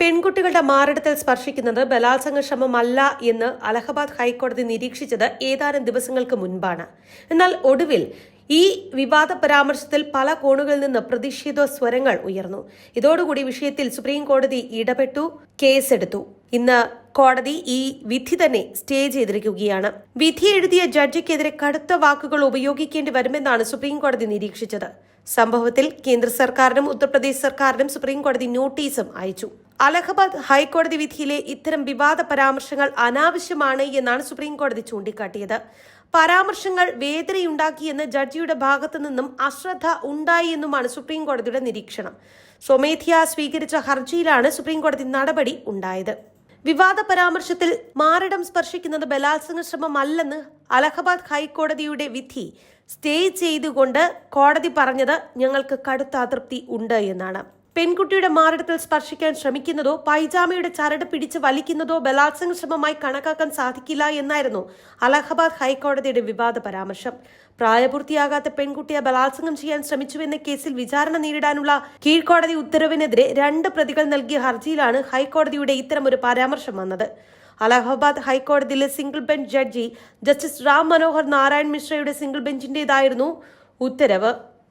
പെൺകുട്ടികളുടെ മാറിടത്തിൽ സ്പർശിക്കുന്നത് ബലാത്സംഗ ശ്രമമല്ല എന്ന് അലഹബാദ് ഹൈക്കോടതി നിരീക്ഷിച്ചത് ഏതാനും ദിവസങ്ങൾക്ക് മുൻപാണ്. എന്നാൽ ഒടുവിൽ ഈ വിവാദ പരാമർശത്തിൽ പല കോണുകളിൽ നിന്ന് പ്രതിഷേധ സ്വരങ്ങൾ ഉയർന്നു. ഇതോടുകൂടി വിഷയത്തിൽ സുപ്രീം കോടതി ഇടപെട്ടു കേസെടുത്തു. ഇന്ന് കോടതി ഈ വിധി തന്നെ സ്റ്റേ ചെയ്തിരിക്കുകയാണ്. വിധി എഴുതിയ ജഡ്ജിക്കെതിരെ കടുത്ത വാക്കുകൾ ഉപയോഗിക്കേണ്ടി വരുമെന്നാണ് സുപ്രീം കോടതി നിരീക്ഷിച്ചത്. സംഭവത്തിൽ കേന്ദ്ര സർക്കാരിനും ഉത്തർപ്രദേശ് സർക്കാരിനും സുപ്രീം കോടതി നോട്ടീസും അയച്ചു. അലഹബാദ് ഹൈക്കോടതി വിധിയിലെ ഇത്തരം വിവാദ പരാമർശങ്ങൾ അനാവശ്യമാണ് എന്നാണ് സുപ്രീം കോടതി ചൂണ്ടിക്കാട്ടിയത്. പരാമർശങ്ങൾ വേദനയുണ്ടാക്കിയെന്ന് ജഡ്ജിയുടെ ഭാഗത്തു നിന്നും അശ്രദ്ധ ഉണ്ടായി എന്നുമാണ് സുപ്രീം കോടതിയുടെ നിരീക്ഷണം. സ്വമേധ്യ സ്വീകരിച്ച ഹർജിയിലാണ് സുപ്രീം കോടതി നടപടി ഉണ്ടായത്. വിവാദ പരാമർശത്തിൽ മാറിടം സ്പർശിക്കുന്നത് ബലാത്സംഗ ശ്രമമല്ലെന്ന് അലഹബാദ് ഹൈക്കോടതിയുടെ വിധി സ്റ്റേ ചെയ്തുകൊണ്ട് കോടതി പറഞ്ഞത് ഞങ്ങൾക്ക് കടുത്ത അതൃപ്തി ഉണ്ട് എന്നാണ്. പെൺകുട്ടിയുടെ മാറിടത്തിൽ സ്പർശിക്കാൻ ശ്രമിക്കുന്നതോ പൈജാമയുടെ ചരട് പിടിച്ച് വലിക്കുന്നതോ ബലാത്സംഗ ശ്രമമായി കണക്കാക്കാൻ സാധിക്കില്ല എന്നായിരുന്നു അലഹബാദ് ഹൈക്കോടതിയുടെ വിവാദ പരാമർശം. പ്രായപൂർത്തിയാകാത്ത പെൺകുട്ടിയെ ബലാത്സംഗം ചെയ്യാൻ ശ്രമിച്ചുവെന്ന കേസിൽ വിചാരണ നേരിടാനുള്ള കീഴ്ക്കോടതി ഉത്തരവിനെതിരെ രണ്ട് പ്രതികൾ നൽകിയ ഹർജിയിലാണ് ഹൈക്കോടതിയുടെ ഇത്തരമൊരു പരാമർശം വന്നത്. അലഹബാദ് ഹൈക്കോടതിയിലെ single bench judge justice Ram Manohar Narayan മിശ്രയുടെ single ബെഞ്ചിന്റേതായിരുന്നു ഉത്തരവ്.